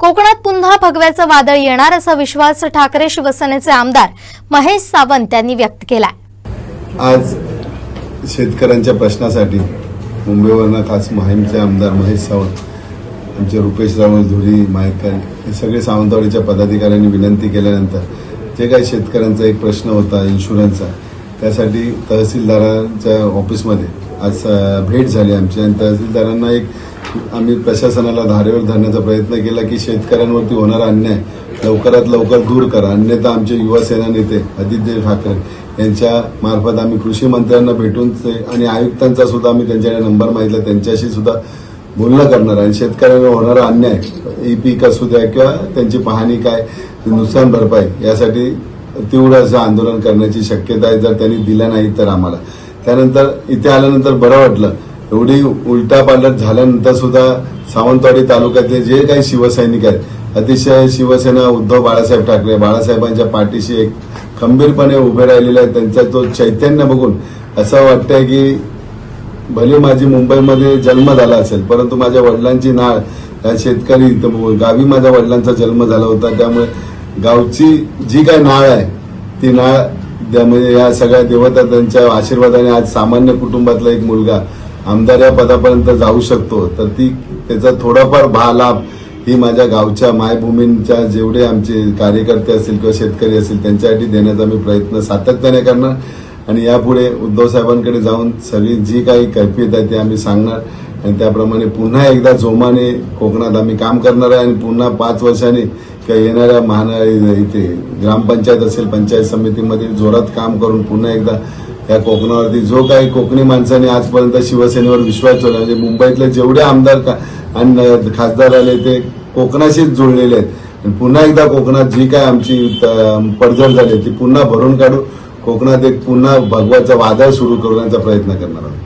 कोकणात पुन्हा भगव्याचं वादळ येणार असा विश्वास ठाकरे शिवसेनेचे आमदार महेश सावंत यांनी व्यक्त केला आज शेतकऱ्यांच्या प्रश्नासाठी मुंबईवरनं खास माहीमचे आमदार महेश सावंत आमचे रुपेश रावळ धुरी मायकल हे सगळे सावंतवाडीच्या पदाधिकाऱ्यांनी विनंती केल्यानंतर जे काही शेतकऱ्यांचा एक प्रश्न होता इन्शुरन्सचा त्यासाठी तहसीलदारांच्या ऑफिसमध्ये आज भेट झाली आमची. आणि तहसीलदारांना एक आम्ही प्रशासनाला धारेवर धरण्याचा प्रयत्न केला की शेतकऱ्यांवरती होणारा अन्याय लवकरात लवकर दूर करा. अन्यथा आमचे युवा सेना नेते आदित्य ठाकरे यांच्या मार्फत आम्ही कृषी मंत्र्यांना भेटून ते- आणि आयुक्तांचा सुद्धा आम्ही त्यांच्याकडे नंबर मागितला. त्यांच्याशी सुद्धा बोलणं करणार आणि शेतकऱ्यांवर होणारा अन्याय ई पीक असू द्या किंवा त्यांची पाहणी काय नुकसान भरपाई यासाठी तीव्र असं आंदोलन करण्याची शक्यता आहे. जर त्यांनी दिलं नाही तर आम्हाला. त्यानंतर इथे आल्यानंतर बरं वाटलं. एवढी उलटापालट झाल्यानंतर सुद्धा सावंतवाडी तालुक्यातले जे काही शिवसैनिक आहेत अतिशय शिवसेना उद्धव बाळासाहेब ठाकरे बाळासाहेबांच्या पाठीशी एक खंबीरपणे उभे राहिलेले आहेत. त्यांचा तो चैतन्य बघून असं वाटतंय की भले माझी मुंबईमध्ये जन्म झाला असेल परंतु माझ्या वडिलांची नाळ या शेतकरी इथं गावी माझ्या वडिलांचा जन्म झाला होता. त्यामुळे गावची जी काही नाळ आहे ती नाळ म्हणजे या सगळ्या देवता त्यांच्या आशीर्वादाने आज सामान्य कुटुंबातला एक मुलगा आमदार या पदापर्यंत जाऊ शकतो. तर ती त्याचा थोडाफार भा लाभ ही माझ्या गावच्या मायभूमींच्या जेवढे आमचे कार्यकर्ते असतील किंवा शेतकरी असतील त्यांच्यासाठी देण्याचा मी प्रयत्न सातत्याने करणार. आणि यापुढे उद्धव साहेबांकडे जाऊन सगळी जी काही कैफियत आहे ती आम्ही सांगणार. आणि त्याप्रमाणे पुन्हा एकदा जोमाने कोकणात आम्ही काम करणार आहे आणि पुन्हा पाच वर्षांनी किंवा येणाऱ्या महानगर इथे ग्रामपंचायत असेल पंचायत समितीमध्ये जोरात काम करून पुन्हा एकदा या कोकणावरती जो काही कोकणी माणसाने आजपर्यंत शिवसेनेवर विश्वास ठेवला म्हणजे मुंबईतले जेवढे आमदार का- आणि खासदार आले ते कोकणाशीच जुळलेले आहेत. आणि पुन्हा एकदा कोकणात जी काय आमची पडझड झाली ती पुन्हा भरून काढू कोकणात एक पुन्हा भगवाचं वादळ सुरू करण्याचा प्रयत्न करणार आहोत.